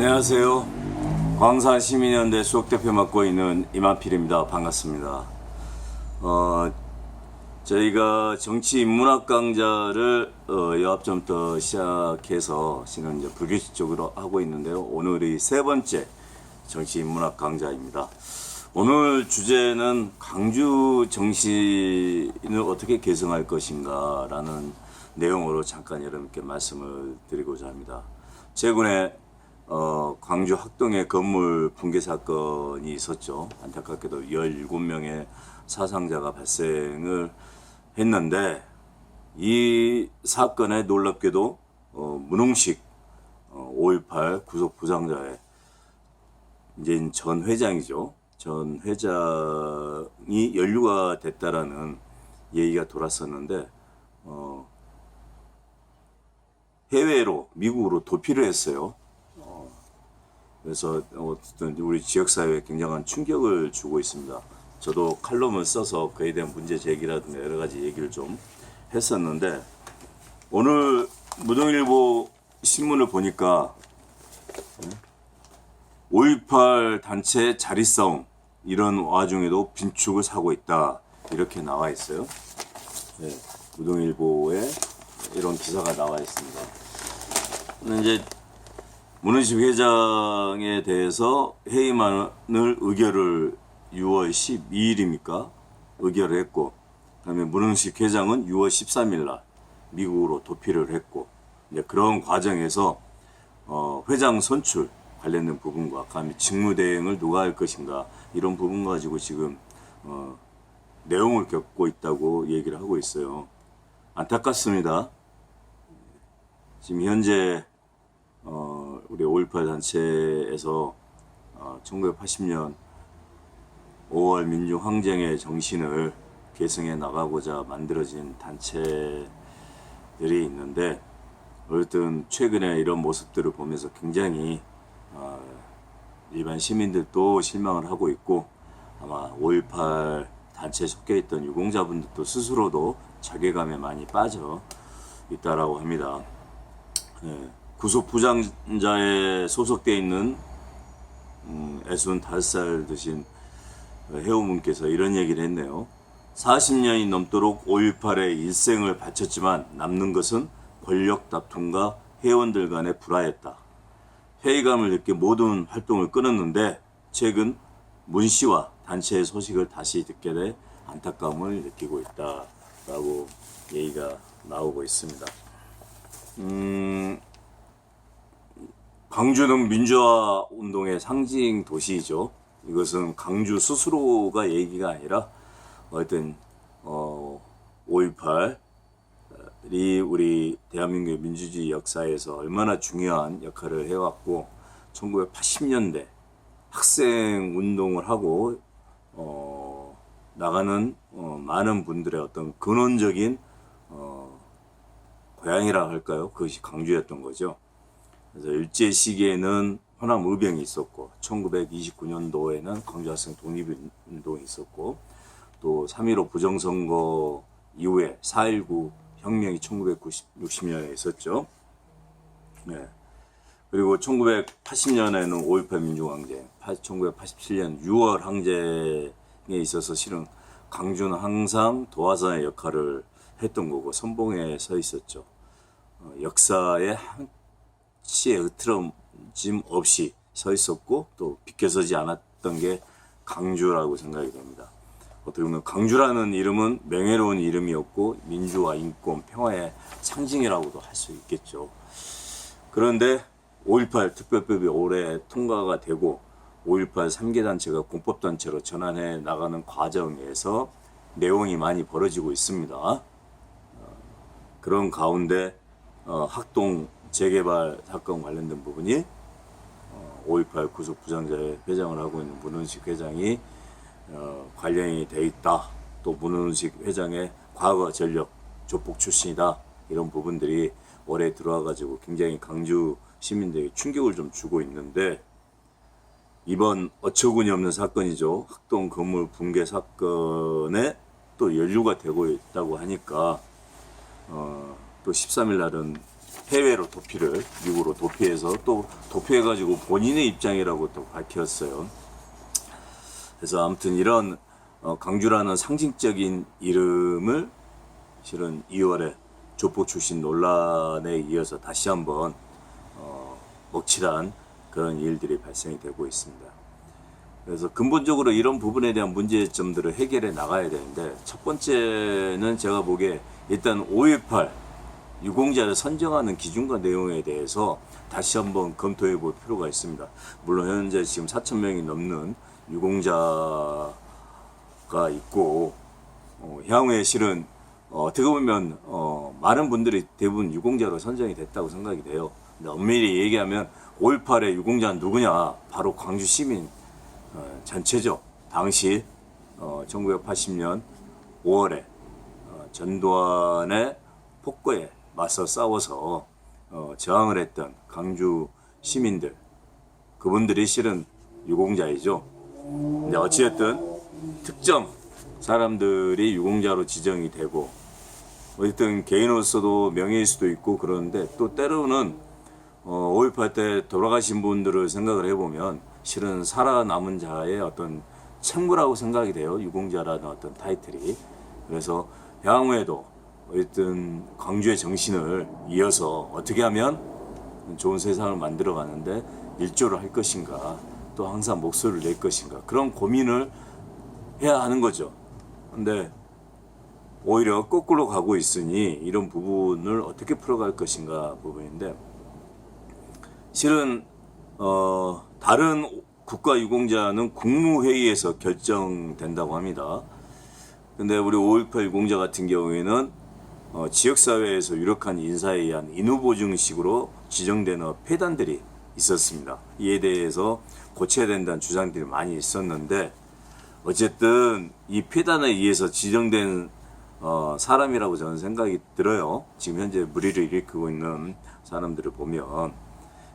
안녕하세요. 광산 시민연대 수석 대표 맡고 있는 이만필입니다. 반갑습니다. 어, 저희가 정치 인문학 강좌를 어, 여합점부터 시작해서 지금 이제 불규칙적으로 하고 있는데요. 오늘이 세 번째 정치 인문학 강좌입니다. 오늘 주제는 강주 정신을 어떻게 개성할 것인가라는 내용으로 잠깐 여러분께 말씀을 드리고자 합니다. 최근에 어, 광주 학동의 건물 붕괴 사건이 있었죠. 안타깝게도 17명의 사상자가 발생을 했는데 이 사건에 놀랍게도 어, 문홍식 어, 5.18 구속 부상자의 이제 전 회장이죠. 전 회장이 연루가 됐다라는 얘기가 돌았었는데 어, 해외로 미국으로 도피를 했어요. 어, 그래서 어쨌든 우리 지역 사회에 굉장한 충격을 주고 있습니다. 저도 칼럼을 써서 그에 대한 문제 제기라든가 여러 가지 얘기를 좀 했었는데 오늘 무동일보 신문을 보니까 5.18 단체 자리 싸움 이런 와중에도 빈축을 사고 있다 이렇게 나와 있어요. 네, 무동일보에 이런 기사가 나와 있습니다. 이제 문은식 회장에 대해서 회의만을 의결을 6월 12일입니까? 의결을 했고, 그 다음에 문은식 회장은 6월 13일 날 미국으로 도피를 했고, 이제 그런 과정에서 어, 회장 선출 관련된 부분과 감히 직무대행을 누가 할 것인가 이런 부분 가지고 지금 어, 내용을 겪고 있다고 얘기를 하고 있어요. 안타깝습니다. 지금 현재 어, 우리 5.18 단체에서 어, 1980년 5월 민주항쟁의 정신을 계승해 나가고자 만들어진 단체들이 있는데 어쨌든 최근에 이런 모습들을 보면서 굉장히 어, 일반 시민들도 실망을 하고 있고 아마 5.18 단체에 속해 있던 유공자분들도 스스로도 자괴감에 많이 빠져 있다라고 합니다. 예, 구속 부장자에 소속돼 있는 음, 애순 다섯 살 드신 회원분께서 이런 얘기를 했네요. 40년이 넘도록 5.18에 일생을 바쳤지만 남는 것은 권력 다툼과 회원들 간의 불화였다. 회의감을 느끼 모든 활동을 끊었는데 최근 문 씨와 단체의 소식을 다시 듣게 돼 안타까움을 느끼고 있다라고 얘기가 나오고 있습니다. 음, 광주는 민주화 운동의 상징 도시이죠. 이것은 강주 스스로가 얘기가 아니라 어떤 어, 5.18이 우리 대한민국의 민주주의 역사에서 얼마나 중요한 역할을 해왔고 1980년대 학생 운동을 하고 어, 나가는 어, 많은 분들의 어떤 근원적인 어, 고향이라 할까요? 그것이 강주였던 거죠. 그래서 일제 시기에는 호남 의병이 있었고 1929년도에는 광주학생 독립운동이 있었고 또 3.15 부정선거 이후에 4.19 혁명이 1960년에 있었죠. 네. 그리고 1980년에는 5.18 민주항쟁, 1987년 6월 항쟁에 있어서 실은 강주는 항상 도화선의 역할을 했던 거고 선봉에 서 있었죠. 어, 역사의 한 치의 흐트러짐 없이 서 있었고 또 비켜서지 않았던 게 강주라고 생각이 됩니다. 어떻게 보면 강주라는 이름은 명예로운 이름이었고 민주와 인권, 평화의 상징이라고도 할 수 있겠죠. 그런데 5.18 특별법이 올해 통과가 되고 5.18 3개 단체가 공법 단체로 전환해 나가는 과정에서 내용이 많이 벌어지고 있습니다. 어, 그런 가운데 어, 학동 재개발 사건 관련된 부분이 어, 5.18 구속 부장자의 회장을 하고 있는 문은식 회장이 어, 관련이 돼 있다. 또 문은식 회장의 과거 전력 조폭 출신이다. 이런 부분들이 올해 들어와가지고 굉장히 강주 시민들에게 충격을 좀 주고 있는데 이번 어처구니 없는 사건이죠. 학동 건물 붕괴 사건에 또 연루가 되고 있다고 하니까 어, 또 13일 날은 해외로 도피를 미국으로 도피해서 또 도피해가지고 본인의 입장이라고 또 밝혔어요. 그래서 아무튼 이런 어, 강주라는 상징적인 이름을 실은 2월에 조폭 출신 논란에 이어서 다시 한번 어, 먹칠한 그런 일들이 발생이 되고 있습니다. 그래서 근본적으로 이런 부분에 대한 문제점들을 해결해 나가야 되는데 첫 번째는 제가 보기에 일단 5.18 유공자를 선정하는 기준과 내용에 대해서 다시 한번 검토해 볼 필요가 있습니다. 물론 현재 지금 4천 명이 넘는 유공자가 있고 어, 향후에 실은 어, 어떻게 보면 어, 많은 분들이 대부분 유공자로 선정이 됐다고 생각이 돼요. 근데 엄밀히 얘기하면 5.18의 유공자는 누구냐? 바로 광주 시민 어, 전체죠. 당시 어, 1980년 5월에 어, 전두환의 폭거에 맞서 싸워서 어, 저항을 했던 강주 시민들 그분들이 실은 유공자이죠. 근데 어찌됐든 특정 사람들이 유공자로 지정이 되고 어쨌든 개인으로서도 명예일 수도 있고 그러는데 또 때로는 어, 5.18 때 돌아가신 분들을 생각을 해보면 실은 살아남은 자의 어떤 책무라고 생각이 돼요. 유공자라는 어떤 타이틀이. 그래서 향후에도 어쨌든 광주의 정신을 이어서 어떻게 하면 좋은 세상을 만들어 가는데 일조를 할 것인가 또 항상 목소리를 낼 것인가 그런 고민을 해야 하는 거죠. 근데 오히려 거꾸로 가고 있으니 이런 부분을 어떻게 풀어갈 것인가 부분인데 실은 어, 다른 국가 유공자는 국무회의에서 결정된다고 합니다. 근데 우리 5.18 유공자 같은 경우에는 어, 지역사회에서 유력한 인사에 의한 인후보증식으로 지정되는 폐단들이 있었습니다. 이에 대해서 고쳐야 된다는 주장들이 많이 있었는데 어쨌든 이 폐단에 의해서 지정된 어, 사람이라고 저는 생각이 들어요. 지금 현재 무리를 일으키고 있는 사람들을 보면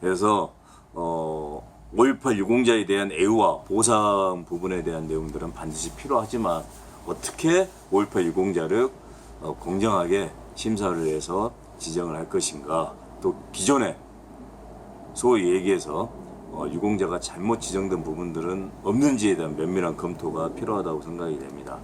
그래서 어, 5.18 유공자에 대한 애우와 보상 부분에 대한 내용들은 반드시 필요하지만 어떻게 5.18 유공자를 어, 공정하게 심사를 해서 지정을 할 것인가 또 기존에 소위 얘기해서 어, 유공자가 잘못 지정된 부분들은 없는지에 대한 면밀한 검토가 필요하다고 생각이 됩니다.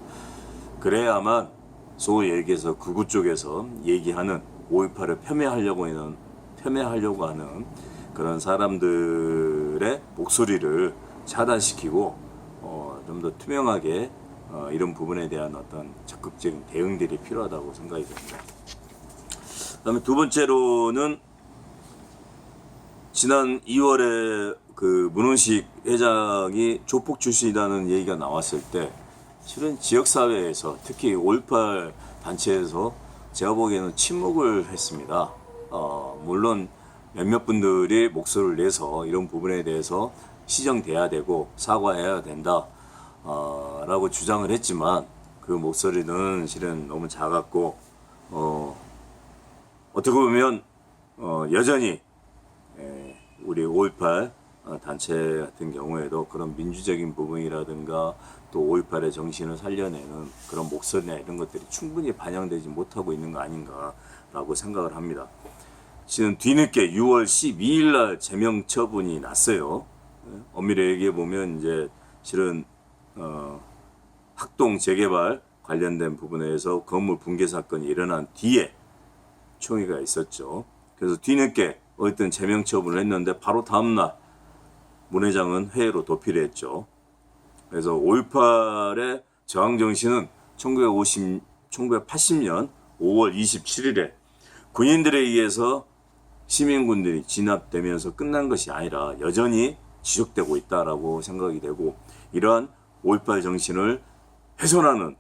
그래야만 소위 얘기해서 극우 쪽에서 얘기하는 5.18을 폄훼하려고 하는 폄훼하려고 하는 그런 사람들의 목소리를 차단시키고 어, 좀 더 투명하게 어, 이런 부분에 대한 어떤 적극적인 대응들이 필요하다고 생각이 됩니다. 그다음에 두 번째로는 지난 2월에 그 문원식 회장이 조폭 출신이라는 얘기가 나왔을 때 실은 지역 사회에서 특히 5.18 단체에서 제가 보기에는 침묵을 했습니다. 어, 물론 몇몇 분들이 목소리를 내서 이런 부분에 대해서 시정돼야 되고 사과해야 된다. 어, 라고 주장을 했지만 그 목소리는 실은 너무 작았고 어, 어떻게 보면 어, 여전히 에, 우리 5.18 어, 단체 같은 경우에도 그런 민주적인 부분이라든가 또 5.18의 정신을 살려내는 그런 목소리나 이런 것들이 충분히 반영되지 못하고 있는 거 아닌가라고 생각을 합니다. 지금 뒤늦게 6월 12일 날 제명 처분이 났어요. 예, 엄밀히 얘기해 보면 이제 실은 어, 학동 재개발 관련된 부분에서 건물 붕괴 사건이 일어난 뒤에 총회가 있었죠. 그래서 뒤늦게 어쨌든 제명 처분을 했는데 바로 다음날 문 회장은 회의로 도피를 했죠. 그래서 5.18의 저항 정신은 1950, 1980년 5월 27일에 군인들에 의해서 시민군들이 진압되면서 끝난 것이 아니라 여전히 지속되고 있다라고 생각이 되고 이러한 5.18 정신을 훼손하는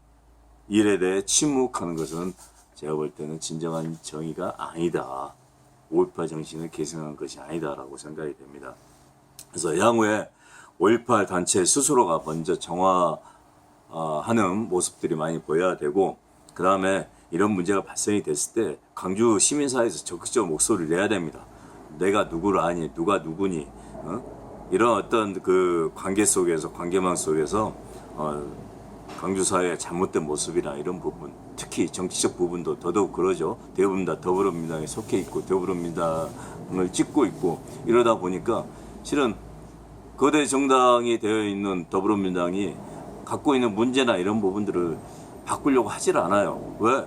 일에 대해 침묵하는 것은 제가 볼 때는 진정한 정의가 아니다. 5.18 정신을 계승한 것이 아니다라고 생각이 됩니다. 그래서 향후에 5.18 단체 스스로가 먼저 정화하는 모습들이 많이 보여야 되고 그 다음에 이런 문제가 발생이 됐을 때 강주 시민사회에서 적극적으로 목소리를 내야 됩니다. 내가 누구를 아니, 누가 누구니, 어? 이런 어떤 그 관계 속에서 관계망 속에서 어, 강주 사회의 잘못된 모습이나 이런 부분, 특히 정치적 부분도 더더욱 그러죠. 대부분 다 더불어민주당에 속해 있고 더불어민주당을 찍고 있고 이러다 보니까 실은 거대 정당이 되어 있는 더불어민주당이 갖고 있는 문제나 이런 부분들을 바꾸려고 하질 않아요. 왜?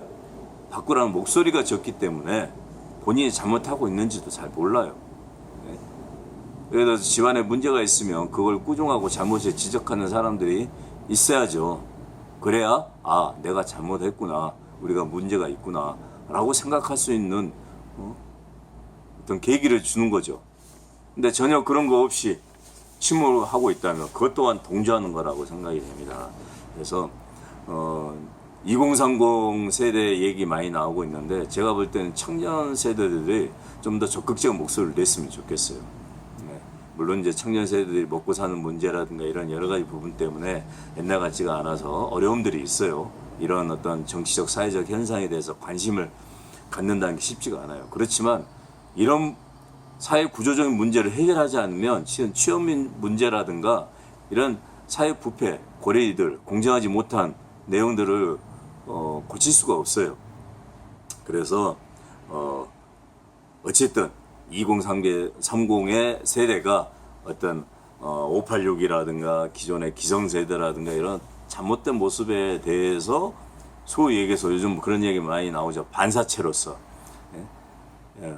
바꾸라는 목소리가 적기 때문에 본인이 잘못하고 있는지도 잘 몰라요. 들어서 집안에 문제가 있으면 그걸 꾸중하고 잘못을 지적하는 사람들이 있어야죠. 그래야 아 내가 잘못했구나 우리가 문제가 있구나 라고 생각할 수 있는 어? 어떤 계기를 주는 거죠. 근데 전혀 그런 거 없이 침몰 하고 있다면 그것 또한 동조하는 거라고 생각이 됩니다. 그래서 어, 2030 세대 얘기 많이 나오고 있는데 제가 볼 때는 청년 세대들이 좀 더 적극적인 목소리를 냈으면 좋겠어요. 네. 물론 이제 청년 세대들이 먹고 사는 문제라든가 이런 여러 가지 부분 때문에 옛날 같지가 않아서 어려움들이 있어요. 이런 어떤 정치적 사회적 현상에 대해서 관심을 갖는다는 게 쉽지가 않아요. 그렇지만 이런 사회 구조적인 문제를 해결하지 않으면 취업민 문제라든가 이런 사회 부패, 고래이들, 공정하지 못한 내용들을 어, 고칠 수가 없어요. 그래서 어, 어쨌든 2030의 세대가 어떤 어, 586이라든가 기존의 기성세대라든가 이런 잘못된 모습에 대해서 소위 얘기해서 요즘 그런 얘기 많이 나오죠. 반사체로서 예? 예,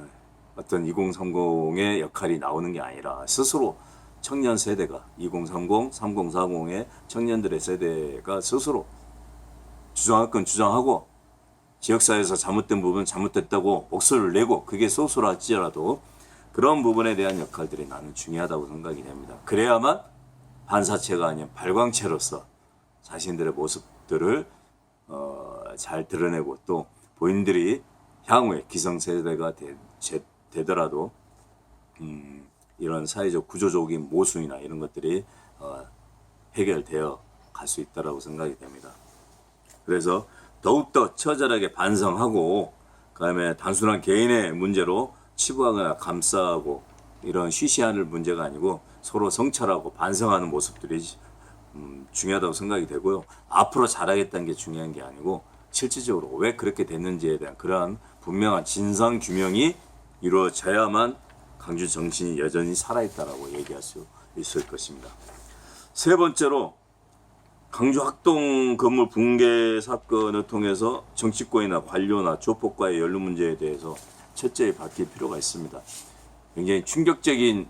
어떤 2030의 역할이 나오는 게 아니라 스스로 청년 세대가 2030, 3040의 청년들의 세대가 스스로 주장할 건 주장하고 지역사회에서 잘못된 부분 잘못됐다고 목소리를 내고 그게 소소할지라도 그런 부분에 대한 역할들이 나는 중요하다고 생각이 됩니다. 그래야만 반사체가 아닌 발광체로서 자신들의 모습들을 어, 잘 드러내고 또 본인들이 향후에 기성세대가 되, 제- 되더라도 음, 이런 사회적 구조적인 모순이나 이런 것들이 어, 해결되어 갈 수 있다라고 생각이 됩니다. 그래서 더욱더 처절하게 반성하고 그다음에 단순한 개인의 문제로 치부하거나 감싸고 이런 쉬쉬하는 문제가 아니고 서로 성찰하고 반성하는 모습들이 음, 중요하다고 생각이 되고요. 앞으로 잘하겠다는 게 중요한 게 아니고 실질적으로 왜 그렇게 됐는지에 대한 그러한 분명한 진상 규명이 이루어져야만 강주 정신이 여전히 살아있다라고 얘기할 수 있을 것입니다. 세 번째로 강주 학동 건물 붕괴 사건을 통해서 정치권이나 관료나 조폭과의 연루 문제에 대해서 철저히 바뀔 필요가 있습니다. 굉장히 충격적인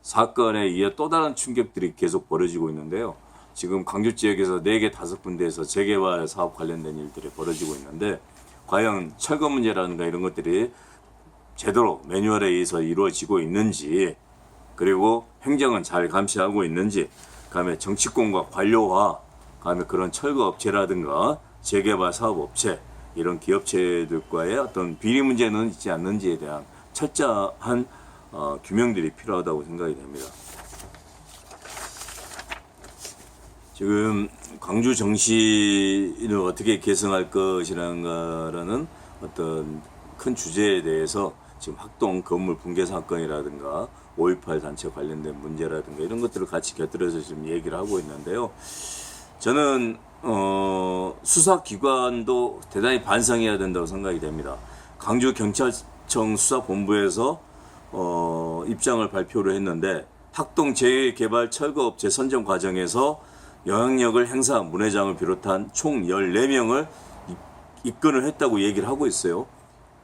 사건에 이어 또 다른 충격들이 계속 벌어지고 있는데요. 지금 강주 지역에서 4개, 5군데에서 재개발 사업 관련된 일들이 벌어지고 있는데 과연 철거 문제라든가 이런 것들이 제대로 매뉴얼에 의해서 이루어지고 있는지 그리고 행정은 잘 감시하고 있는지 그다음에 정치권과 관료와 그다음에 그런 철거 업체라든가 재개발 사업 업체 이런 기업체들과의 어떤 비리 문제는 있지 않는지에 대한 철저한 어, 규명들이 필요하다고 생각이 됩니다. 지금 광주 정시를 어떻게 개성할 것이라는 어떤 큰 주제에 대해서 지금 학동 건물 붕괴 사건이라든가 5.18 단체 관련된 문제라든가 이런 것들을 같이 곁들여서 지금 얘기를 하고 있는데요. 저는 어, 수사기관도 대단히 반성해야 된다고 생각이 됩니다. 강주 경찰청 수사본부에서 어, 입장을 발표를 했는데 학동 재개발 철거업체 선정 과정에서 영향력을 행사한 문 회장을 비롯한 총 14명을 입건을 했다고 얘기를 하고 있어요.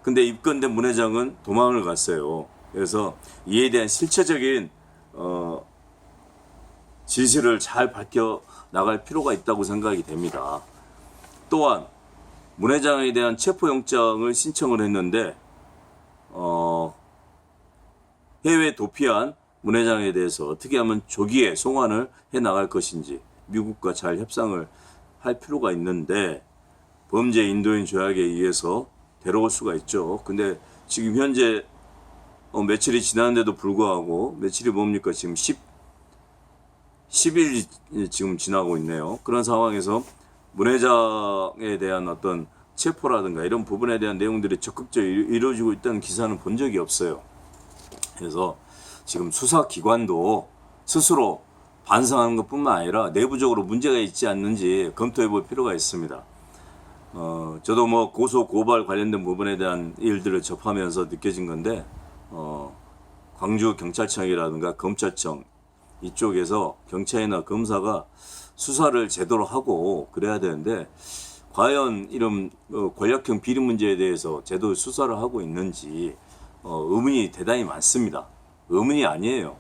근데 입건된 문 회장은 도망을 갔어요. 그래서 이에 대한 실체적인 어, 진실을 잘 밝혀 나갈 필요가 있다고 생각이 됩니다. 또한 문 회장에 대한 체포영장을 신청을 했는데 어, 해외 도피한 문 회장에 대해서 어떻게 하면 조기에 송환을 해 나갈 것인지 미국과 잘 협상을 할 필요가 있는데 범죄 인도인 조약에 의해서 데려올 수가 있죠. 근데 지금 현재 어, 며칠이 지났는데도 불구하고 며칠이 뭡니까 지금 10 10일이 지금 지나고 있네요. 그런 상황에서 문 회장에 대한 어떤 체포라든가 이런 부분에 대한 내용들이 적극적으로 이루- 이루어지고 있다는 기사는 본 적이 없어요. 그래서 지금 수사기관도 스스로 반성하는 것 뿐만 아니라 내부적으로 문제가 있지 않는지 검토해 볼 필요가 있습니다. 어, 저도 뭐 고소 고발 관련된 부분에 대한 일들을 접하면서 느껴진 건데 어, 광주 경찰청이라든가 검찰청 이쪽에서 경찰이나 검사가 수사를 제대로 하고 그래야 되는데 과연 이런 어, 권력형 비리 문제에 대해서 제대로 수사를 하고 있는지 어, 의문이 대단히 많습니다. 의문이 아니에요.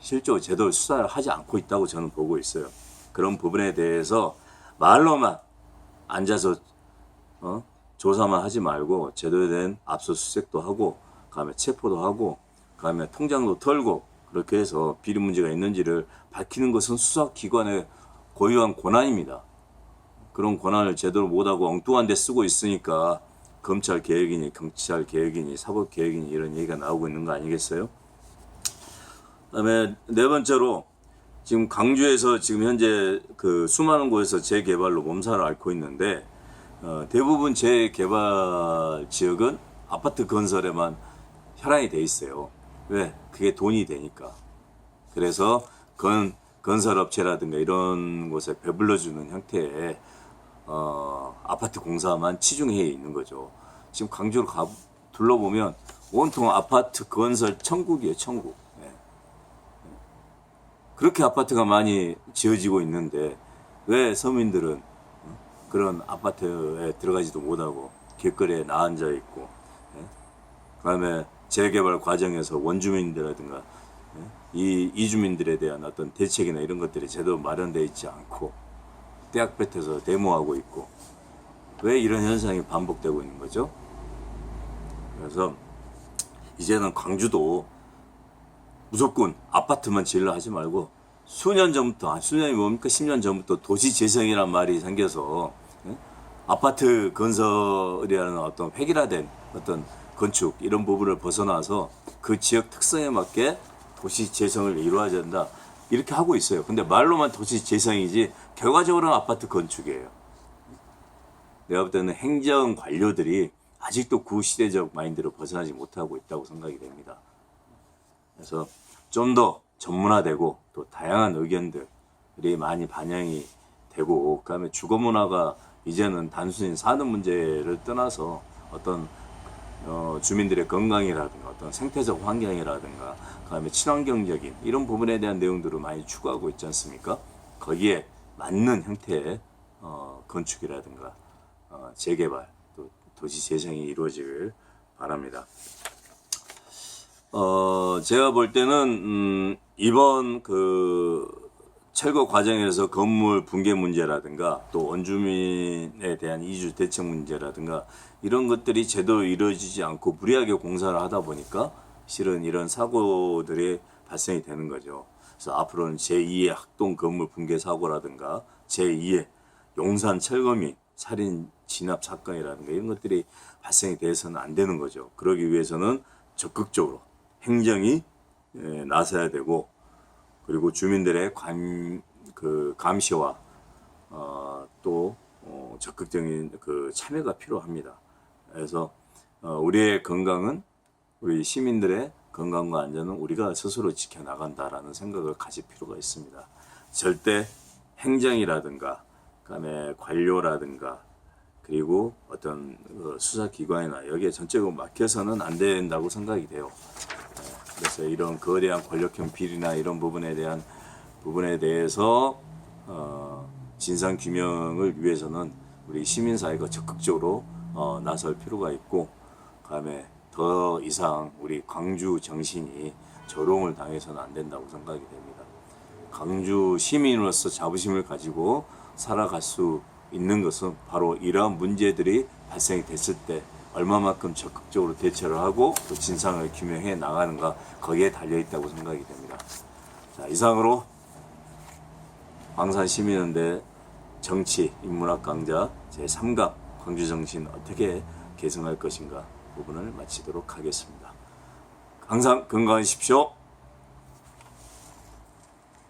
실제로 제대로 수사를 하지 않고 있다고 저는 보고 있어요. 그런 부분에 대해서 말로만 앉아서 어? 조사만 하지 말고 제대로 된 압수수색도 하고 그다음에 체포도 하고 그다음에 통장도 털고 그렇게 해서 비리 문제가 있는지를 밝히는 것은 수사기관의 고유한 권한입니다. 그런 권한을 제대로 못하고 엉뚱한 데 쓰고 있으니까 검찰 개혁이니 경찰 개혁이니 사법 개혁이니 이런 얘기가 나오고 있는 거 아니겠어요? 그다음에 네 번째로 지금 강주에서 지금 현재 그 수많은 곳에서 재개발로 몸살을 앓고 있는데 어, 대부분 재개발 지역은 아파트 건설에만 혈안이 돼 있어요. 왜? 그게 돈이 되니까. 그래서 건 건설업체라든가 이런 곳에 배불러주는 형태의 어, 아파트 공사만 치중해 있는 거죠. 지금 강주를 가 둘러보면 온통 아파트 건설 천국이에요, 천국. 예. 그렇게 아파트가 많이 지어지고 있는데 왜 서민들은 어? 그런 아파트에 들어가지도 못하고 길거리에 나앉아 있고 예? 그다음에 재개발 과정에서 원주민들이라든가 예? 이 이주민들에 대한 어떤 대책이나 이런 것들이 제대로 마련되어 있지 않고 떼약볕에서 데모하고 있고 왜 이런 현상이 반복되고 있는 거죠? 그래서 이제는 광주도 무조건 아파트만 지으려 하지 말고 수년 전부터 아, 수년이 뭡니까 10년 전부터 도시 재생이란 말이 생겨서 예? 아파트 건설이라는 어떤 획일화된 어떤 건축 이런 부분을 벗어나서 그 지역 특성에 맞게 도시 재생을 이루어야 된다 이렇게 하고 있어요. 근데 말로만 도시 재생이지 결과적으로는 아파트 건축이에요. 내가 볼 때는 행정 관료들이 아직도 구시대적 마인드로 벗어나지 못하고 있다고 생각이 됩니다. 그래서 좀 더 전문화되고 또 다양한 의견들이 많이 반영이 되고 그다음에 주거 문화가 이제는 단순히 사는 문제를 떠나서 어떤 어, 주민들의 건강이라든가 어떤 생태적 환경이라든가 그다음에 친환경적인 이런 부분에 대한 내용들을 많이 추구하고 있지 않습니까? 거기에 맞는 형태의 어, 건축이라든가 어, 재개발 또 도시 재생이 이루어지길 바랍니다. 어, 제가 볼 때는, 음, 이번 그, 철거 과정에서 건물 붕괴 문제라든가 또 원주민에 대한 이주 대책 문제라든가 이런 것들이 제대로 이루어지지 않고 무리하게 공사를 하다 보니까 실은 이런 사고들이 발생이 되는 거죠. 그래서 앞으로는 제2의 학동 건물 붕괴 사고라든가 제2의 용산 철거민 살인 진압 사건이라든가 이런 것들이 발생이 돼서는 안 되는 거죠. 그러기 위해서는 적극적으로 행정이 예, 나서야 되고 그리고 주민들의 관, 그 감시와 어, 또 어, 적극적인 그 참여가 필요합니다. 그래서 어, 우리의 건강은 우리 시민들의 건강과 안전은 우리가 스스로 지켜나간다라는 생각을 가질 필요가 있습니다. 절대 행정이라든가 그다음에 관료라든가 그리고 어떤 어, 수사기관이나 여기에 전적으로 막혀서는 안 된다고 생각이 돼요. 그래서 이런 거대한 권력형 비리나 이런 부분에 대한 부분에 대해서 어, 진상 규명을 위해서는 우리 시민 사회가 적극적으로 어, 나설 필요가 있고 그다음에 더 이상 우리 광주 정신이 조롱을 당해서는 안 된다고 생각이 됩니다. 광주 시민으로서 자부심을 가지고 살아갈 수 있는 것은 바로 이러한 문제들이 발생이 됐을 때 얼마만큼 적극적으로 대처를 하고 또 진상을 규명해 나가는가 거기에 달려 있다고 생각이 됩니다. 자, 이상으로 광산 시민연대 정치 인문학 강좌 제3강 광주 정신 어떻게 개성할 것인가 부분을 마치도록 하겠습니다. 항상 건강하십시오.